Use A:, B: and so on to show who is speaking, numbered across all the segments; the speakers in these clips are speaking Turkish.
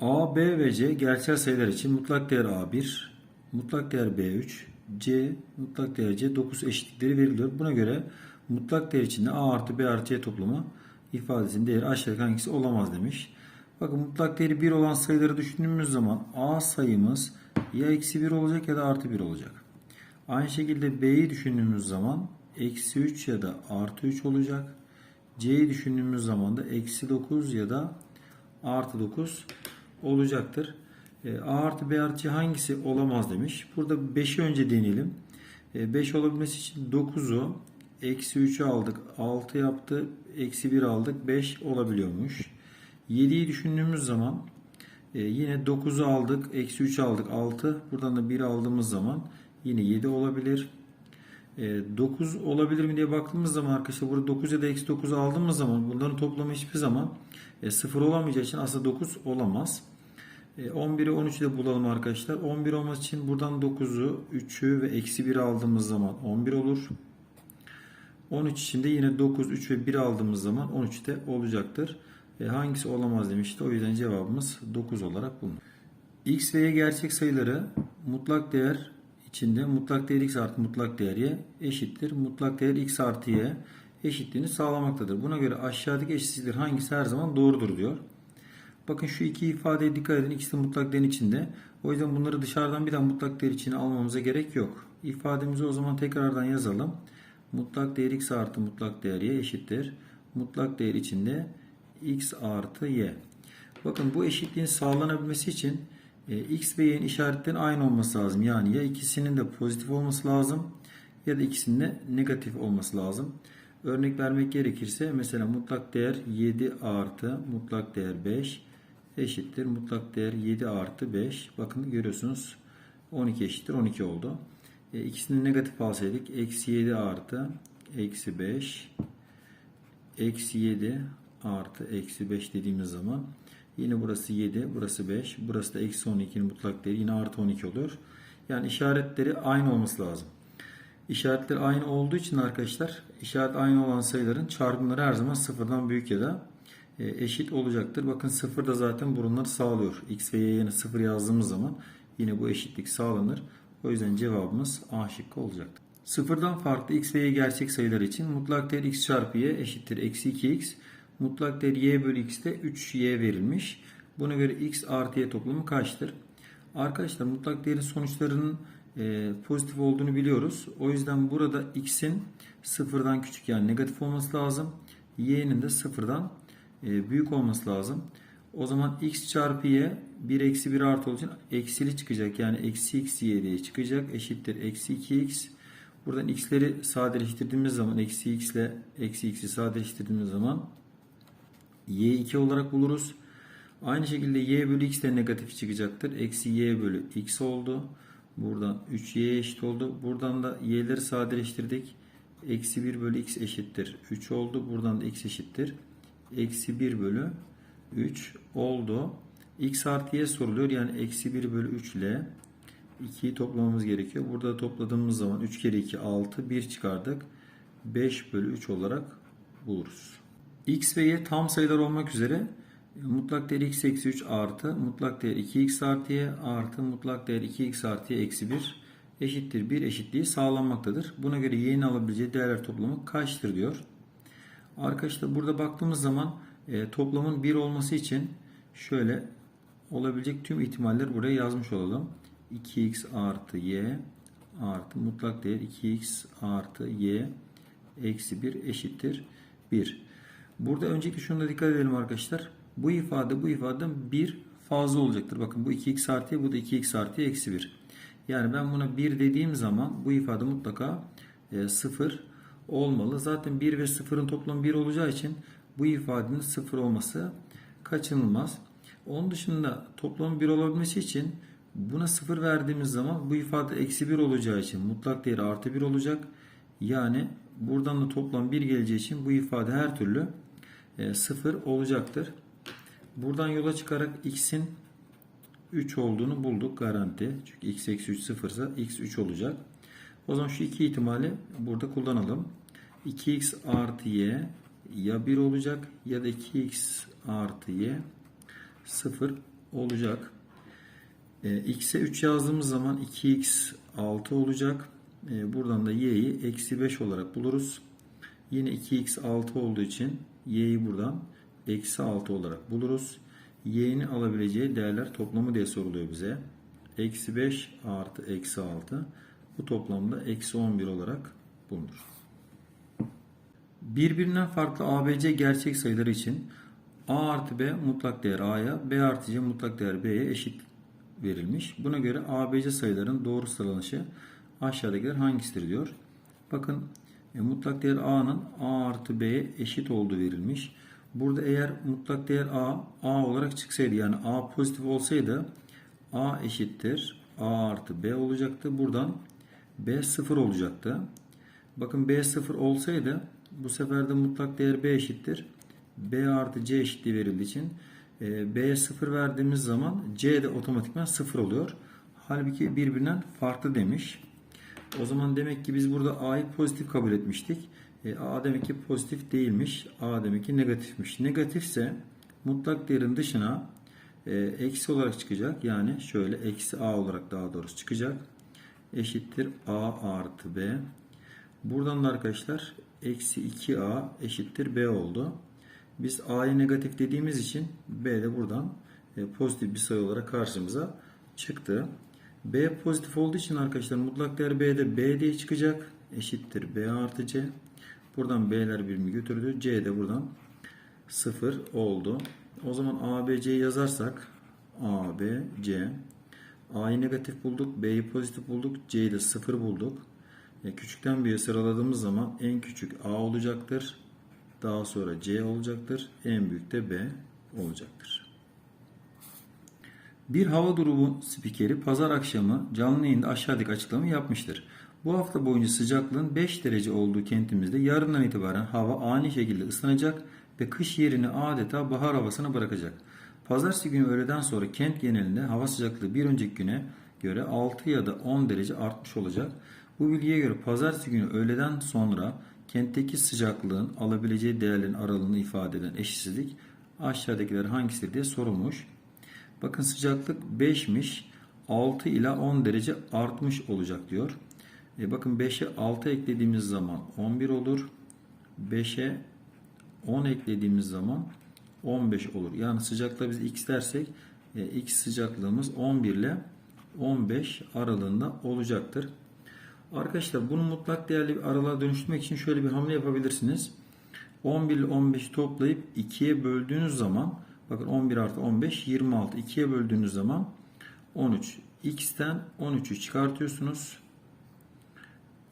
A: A, B ve C gerçel sayılar için mutlak değer A1, mutlak değer B3, C, mutlak değer C 9 eşitlikleri veriliyor. Buna göre mutlak değer içinde A artı B artı C toplamı ifadesinin değeri aşağıdaki hangisi olamaz demiş. Bakın mutlak değeri 1 olan sayıları düşündüğümüz zaman A sayımız ya eksi 1 olacak ya da artı 1 olacak. Aynı şekilde B'yi düşündüğümüz zaman eksi 3 ya da artı 3 olacak. C'yi düşündüğümüz zaman da eksi 9 ya da artı 9 olacaktır. E, A artı B artı C hangisi olamaz demiş. Burada 5'i önce deneyelim. 5 olabilmesi için 9'u eksi 3'ü aldık 6 yaptı. Eksi 1 aldık 5 olabiliyormuş. 7'yi düşündüğümüz zaman e, yine 9'u aldık eksi 3 aldık 6. Buradan da 1 aldığımız zaman yine 7 olabilir. 9 olabilir mi diye baktığımız zaman arkadaşlar burada 9 ya da eksi 9 aldığımız zaman bunların toplamı hiçbir zaman 0 olamayacağı için aslında 9 olamaz. 11'i 13'ü de bulalım arkadaşlar. 11 olması için buradan 9'u 3'ü ve eksi 1 aldığımız zaman 11 olur. 13 için de yine 9, 3 ve 1 aldığımız zaman 13 de olacaktır. E, hangisi olamaz demişti. O yüzden cevabımız 9 olarak bulunur. X ve Y gerçek sayıları mutlak değer içinde mutlak değer x artı mutlak değer y eşittir. Mutlak değer x artı y eşitliğini sağlamaktadır. Buna göre aşağıdaki eşitsizlikler hangisi her zaman doğrudur diyor. Bakın şu iki ifadeye dikkat edin. İkisi de mutlak değer içinde. O yüzden bunları dışarıdan bir daha mutlak değer içine almamıza gerek yok. İfademizi o zaman tekrardan yazalım. Mutlak değer x artı mutlak değer y eşittir. Mutlak değer içinde x artı y. Bakın bu eşitliğin sağlanabilmesi için e, x ve y'nin işaretlerinin aynı olması lazım. Yani ya ikisinin de pozitif olması lazım ya da ikisinin de negatif olması lazım. Örnek vermek gerekirse mesela mutlak değer 7 artı mutlak değer 5 eşittir. Mutlak değer 7 artı 5. Bakın görüyorsunuz 12 eşittir 12 oldu. E, ikisini negatif alsaydık eksi 7 artı eksi 5 eksi 7 artı eksi 5 dediğimiz zaman Yine burası 7, burası 5, burası da eksi 12'nin mutlak değeri yine artı 12 olur. Yani işaretleri aynı olması lazım. İşaretler aynı olduğu için arkadaşlar işaret aynı olan sayıların çarpımları her zaman sıfırdan büyük ya da eşit olacaktır. Bakın sıfır da zaten burunları sağlıyor. X ve Y yerine sıfır yazdığımız zaman yine bu eşitlik sağlanır. O yüzden cevabımız A şıkkı olacaktır. Sıfırdan farklı x ve y gerçek sayılar için mutlak değer x çarpı y eşittir eksi 2x Mutlak değer y bölü x'te 3y verilmiş. Buna göre x artı y toplamı kaçtır? Arkadaşlar mutlak değerin sonuçlarının e, pozitif olduğunu biliyoruz. O yüzden burada x'in sıfırdan küçük yani negatif olması lazım. y'nin de sıfırdan e, büyük olması lazım. O zaman x çarpı y 1 eksi 1 artı olduğu için eksili çıkacak. Yani eksi x y diye çıkacak. Eşittir eksi 2x. Buradan x'leri sadeleştirdiğimiz zaman eksi x ile eksi x'i sadeleştirdiğimiz zaman y2 olarak buluruz. Aynı şekilde y bölü x de negatif çıkacaktır. Eksi y bölü x oldu. Buradan 3y eşit oldu. Buradan da y'leri sadeleştirdik. Eksi 1 bölü x eşittir. 3 oldu. Buradan da x eşittir. Eksi 1 bölü 3 oldu. x artı y soruluyor. Yani eksi 1 bölü 3 ile 2'yi toplamamız gerekiyor. Burada topladığımız zaman 3 kere 2 6 1 çıkardık. 5 bölü 3 olarak buluruz x ve y tam sayılar olmak üzere mutlak değer x eksi 3 artı mutlak değer 2x artı y artı mutlak değer 2x artı y eksi 1 eşittir 1 eşitliği sağlanmaktadır. Buna göre y'nin alabileceği değerler toplamı kaçtır diyor. Arkadaşlar burada baktığımız zaman e, toplamın 1 olması için şöyle olabilecek tüm ihtimaller buraya yazmış olalım. 2x artı y artı mutlak değer 2x artı y eksi 1 eşittir 1. Burada öncelikle şuna dikkat edelim arkadaşlar. Bu ifade bu ifadeden bir fazla olacaktır. Bakın bu 2x artı bu da 2x artı eksi 1. Yani ben buna 1 dediğim zaman bu ifade mutlaka e, 0 olmalı. Zaten 1 ve 0'ın toplamı 1 olacağı için bu ifadenin 0 olması kaçınılmaz. Onun dışında toplamın 1 olabilmesi için buna 0 verdiğimiz zaman bu ifade eksi 1 olacağı için mutlak değeri artı 1 olacak. Yani buradan da toplam 1 geleceği için bu ifade her türlü 0 e, olacaktır. Buradan yola çıkarak x'in 3 olduğunu bulduk garanti. Çünkü x eksi 3 0 ise x 3 olacak. O zaman şu iki ihtimali burada kullanalım. 2x artı y ya 1 olacak ya da 2x artı y 0 olacak. E, x'e 3 yazdığımız zaman 2x 6 olacak. E, buradan da y'yi eksi 5 olarak buluruz. Yine 2x 6 olduğu için y'yi buradan eksi 6 olarak buluruz. y'nin alabileceği değerler toplamı diye soruluyor bize. Eksi 5 artı eksi 6 bu toplamda eksi 11 olarak bulunur. Birbirinden farklı ABC gerçek sayılar için A artı B mutlak değer A'ya, B artı C mutlak değer B'ye eşit verilmiş. Buna göre ABC sayıların doğru sıralanışı aşağıdakiler hangisidir diyor. Bakın e, mutlak değer A'nın A artı B'ye eşit olduğu verilmiş. Burada eğer mutlak değer A, A olarak çıksaydı yani A pozitif olsaydı A eşittir A artı B olacaktı. Buradan B sıfır olacaktı. Bakın B sıfır olsaydı bu sefer de mutlak değer B eşittir. B artı C eşitliği verildiği için e, B'ye 0 verdiğimiz zaman C de otomatikman 0 oluyor. Halbuki birbirinden farklı demiş. O zaman demek ki biz burada A'yı pozitif kabul etmiştik. E, A demek ki pozitif değilmiş. A demek ki negatifmiş. Negatifse mutlak değerin dışına e, eksi olarak çıkacak. Yani şöyle eksi A olarak daha doğrusu çıkacak. Eşittir A artı B. Buradan da arkadaşlar eksi 2A eşittir B oldu. Biz A'yı negatif dediğimiz için B de buradan e, pozitif bir sayı olarak karşımıza çıktı. B pozitif olduğu için arkadaşlar mutlak değer B'de B diye çıkacak. Eşittir B artı C. Buradan B'ler birimi götürdü. C de buradan 0 oldu. O zaman A, B, C'yi yazarsak A, B, C. A'yı negatif bulduk. B'yi pozitif bulduk. C'yi de 0 bulduk. E, küçükten büyüğe sıraladığımız zaman en küçük A olacaktır. Daha sonra C olacaktır. En büyük de B olacaktır. Bir hava durumu spikeri pazar akşamı canlı yayında aşağıdaki açıklama yapmıştır. Bu hafta boyunca sıcaklığın 5 derece olduğu kentimizde yarından itibaren hava ani şekilde ısınacak ve kış yerini adeta bahar havasına bırakacak. Pazartesi günü öğleden sonra kent genelinde hava sıcaklığı bir önceki güne göre 6 ya da 10 derece artmış olacak. Bu bilgiye göre pazartesi günü öğleden sonra kentteki sıcaklığın alabileceği değerlerin aralığını ifade eden eşitsizlik aşağıdakiler hangisidir diye sorulmuş. Bakın sıcaklık 5'miş. 6 ila 10 derece artmış olacak diyor. E bakın 5'e 6 eklediğimiz zaman 11 olur. 5'e 10 eklediğimiz zaman 15 olur. Yani sıcaklığa biz x dersek e, x sıcaklığımız 11 ile 15 aralığında olacaktır. Arkadaşlar bunu mutlak değerli bir aralığa dönüştürmek için şöyle bir hamle yapabilirsiniz. 11 ile 15'i toplayıp 2'ye böldüğünüz zaman bakın 11 artı 15 26 2'ye böldüğünüz zaman 13 x'ten 13'ü çıkartıyorsunuz.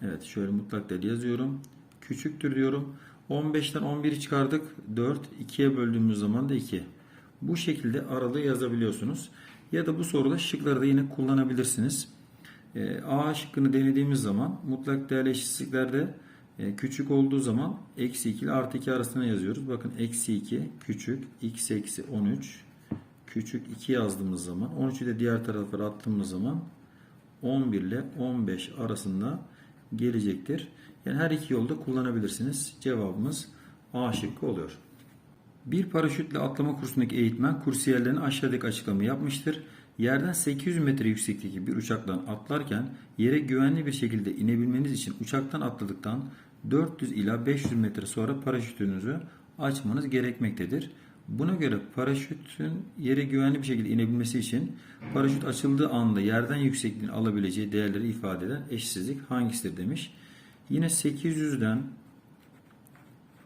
A: Evet şöyle mutlak değer yazıyorum. Küçüktür diyorum. 15'ten 11'i çıkardık 4 2'ye böldüğümüz zaman da 2. Bu şekilde aralığı yazabiliyorsunuz. Ya da bu soruda şıkları da yine kullanabilirsiniz. E, A şıkkını denediğimiz zaman mutlak değerli eşitsizliklerde e, küçük olduğu zaman eksi 2 ile artı 2 arasına yazıyoruz. Bakın eksi 2 küçük x eksi 13 küçük 2 yazdığımız zaman 13'ü de diğer tarafa attığımız zaman 11 ile 15 arasında gelecektir. Yani her iki yolda kullanabilirsiniz. Cevabımız A şıkkı oluyor. Bir paraşütle atlama kursundaki eğitmen kursiyerlerine aşağıdaki açıklamayı yapmıştır. Yerden 800 metre yükseklikteki bir uçaktan atlarken yere güvenli bir şekilde inebilmeniz için uçaktan atladıktan 400 ila 500 metre sonra paraşütünüzü açmanız gerekmektedir. Buna göre paraşütün yere güvenli bir şekilde inebilmesi için paraşüt açıldığı anda yerden yüksekliğini alabileceği değerleri ifade eden eşsizlik hangisidir demiş. Yine 800'den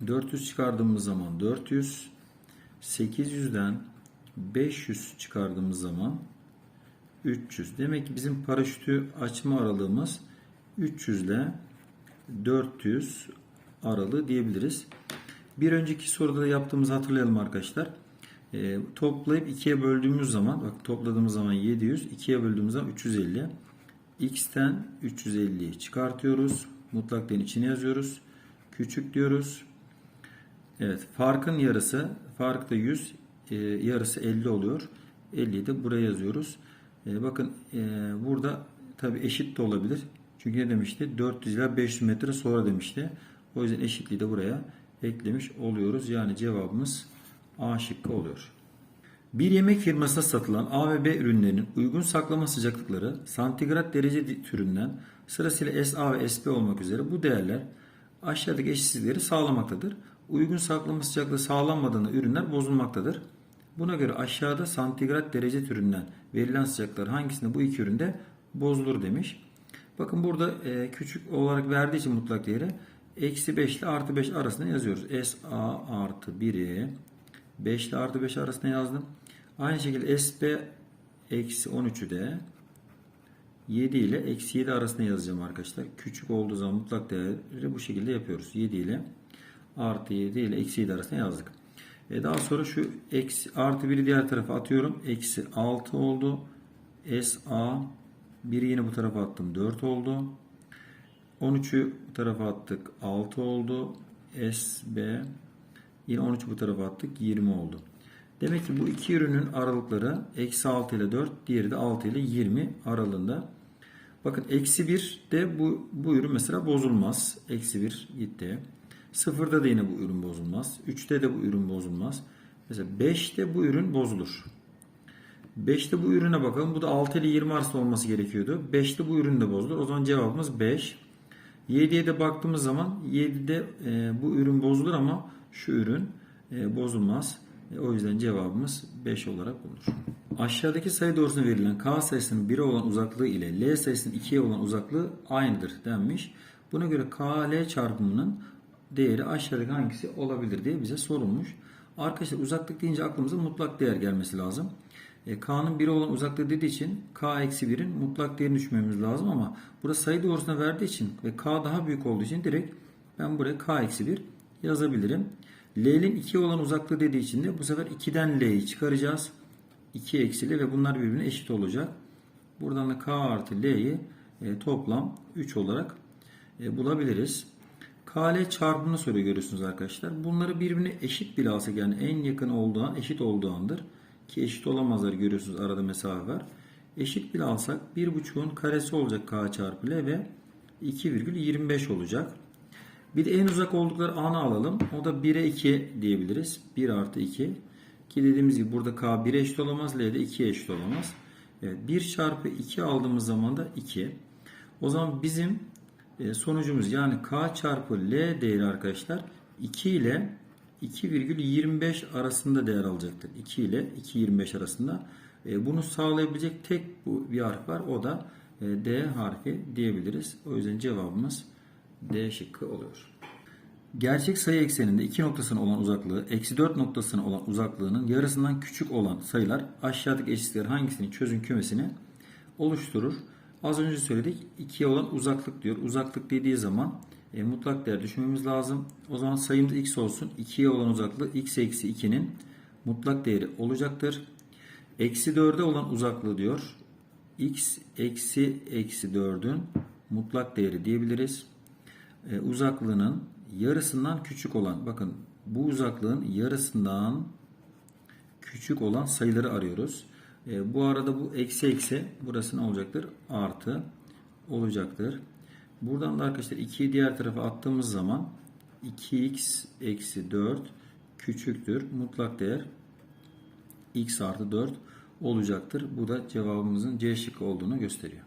A: 400 çıkardığımız zaman 400, 800'den 500 çıkardığımız zaman 300. Demek ki bizim paraşütü açma aralığımız 300 ile 400 aralığı diyebiliriz. Bir önceki soruda da yaptığımızı hatırlayalım arkadaşlar. E, toplayıp 2'ye böldüğümüz zaman bak topladığımız zaman 700 2'ye böldüğümüz zaman 350 x'ten 350'yi çıkartıyoruz. Mutlak değerin içine yazıyoruz. Küçük diyoruz. Evet farkın yarısı fark da 100 e, yarısı 50 oluyor. 50'yi de buraya yazıyoruz. E, bakın e, burada tabi eşit de olabilir. Çünkü ne demişti? 400 ila 500 metre sonra demişti. O yüzden eşitliği de buraya eklemiş oluyoruz. Yani cevabımız A şıkkı oluyor. Bir yemek firmasında satılan A ve B ürünlerinin uygun saklama sıcaklıkları santigrat derece türünden sırasıyla SA ve SP olmak üzere bu değerler aşağıdaki eşitsizlikleri sağlamaktadır. Uygun saklama sıcaklığı sağlanmadığında ürünler bozulmaktadır. Buna göre aşağıda santigrat derece türünden verilen sıcaklıklar hangisinde bu iki üründe bozulur demiş. Bakın burada e, küçük olarak verdiği için mutlak değeri eksi 5 ile artı 5 arasında yazıyoruz. SA artı 1'i 5 ile artı 5 arasında yazdım. Aynı şekilde SB eksi 13'ü de 7 ile eksi 7 arasında yazacağım arkadaşlar. Küçük olduğu zaman mutlak değeri bu şekilde yapıyoruz. 7 ile artı 7 ile eksi 7 arasında yazdık. E daha sonra şu eksi artı 1'i diğer tarafa atıyorum. Eksi 6 oldu. SA 1'i yine bu tarafa attım. 4 oldu. 13'ü bu tarafa attık. 6 oldu. SB yine 13'ü bu tarafa attık. 20 oldu. Demek ki bu iki ürünün aralıkları eksi 6 ile 4, diğeri de 6 ile 20 aralığında. Bakın eksi 1 de bu, bu ürün mesela bozulmaz. Eksi 1 gitti. 0'da da yine bu ürün bozulmaz. 3'te de bu ürün bozulmaz. Mesela 5'te bu ürün bozulur. 5'te bu ürüne bakalım. Bu da 6 ile 20 arasında olması gerekiyordu. 5'te bu ürün de bozulur. O zaman cevabımız 5. 7'ye de baktığımız zaman 7'de e, bu ürün bozulur ama şu ürün e, bozulmaz. E, o yüzden cevabımız 5 olarak bulunur. Aşağıdaki sayı doğrusuna verilen K sayısının 1'e olan uzaklığı ile L sayısının 2'ye olan uzaklığı aynıdır denmiş. Buna göre KL çarpımının değeri aşağıdaki hangisi olabilir diye bize sorulmuş. Arkadaşlar uzaklık deyince aklımıza mutlak değer gelmesi lazım. E, K'nın 1'e olan uzaklığı dediği için K eksi 1'in mutlak değerini düşmemiz lazım ama burada sayı doğrusuna verdiği için ve K daha büyük olduğu için direkt ben buraya K eksi 1 yazabilirim. L'nin 2'ye olan uzaklığı dediği için de bu sefer 2'den L'yi çıkaracağız. 2 eksili ve bunlar birbirine eşit olacak. Buradan da K artı L'yi e, toplam 3 olarak e, bulabiliriz. KL çarpımını soruyor görüyorsunuz arkadaşlar. Bunları birbirine eşit alsak yani en yakın olduğu an eşit olduğu andır. Ki eşit olamazlar görüyorsunuz arada mesafe var. Eşit bile alsak 1.5'un karesi olacak K çarpı L ve 2,25 olacak. Bir de en uzak oldukları anı alalım. O da 1'e 2 diyebiliriz. 1 artı 2. Ki dediğimiz gibi burada K 1'e eşit olamaz. L de 2'ye eşit olamaz. Evet, 1 çarpı 2 aldığımız zaman da 2. O zaman bizim sonucumuz yani K çarpı L değeri arkadaşlar 2 ile 2,25 arasında değer alacaktır. 2 ile 2,25 arasında. E, Bunu sağlayabilecek tek bir harf var. O da e, D harfi diyebiliriz. O yüzden cevabımız D şıkkı oluyor. Gerçek sayı ekseninde 2 noktasına olan uzaklığı eksi 4 noktasına olan uzaklığının yarısından küçük olan sayılar aşağıdaki eşitlikler hangisinin çözüm kümesini oluşturur? Az önce söyledik 2'ye olan uzaklık diyor. Uzaklık dediği zaman e, mutlak değer düşünmemiz lazım. O zaman sayımız x olsun. 2'ye olan uzaklığı x eksi 2'nin mutlak değeri olacaktır. Eksi 4'e olan uzaklığı diyor. x eksi eksi 4'ün mutlak değeri diyebiliriz. E, uzaklığının yarısından küçük olan bakın bu uzaklığın yarısından küçük olan sayıları arıyoruz. E, bu arada bu eksi eksi burası ne olacaktır? Artı olacaktır. Buradan da arkadaşlar 2'yi diğer tarafa attığımız zaman 2x eksi 4 küçüktür. Mutlak değer x artı 4 olacaktır. Bu da cevabımızın C şıkkı olduğunu gösteriyor.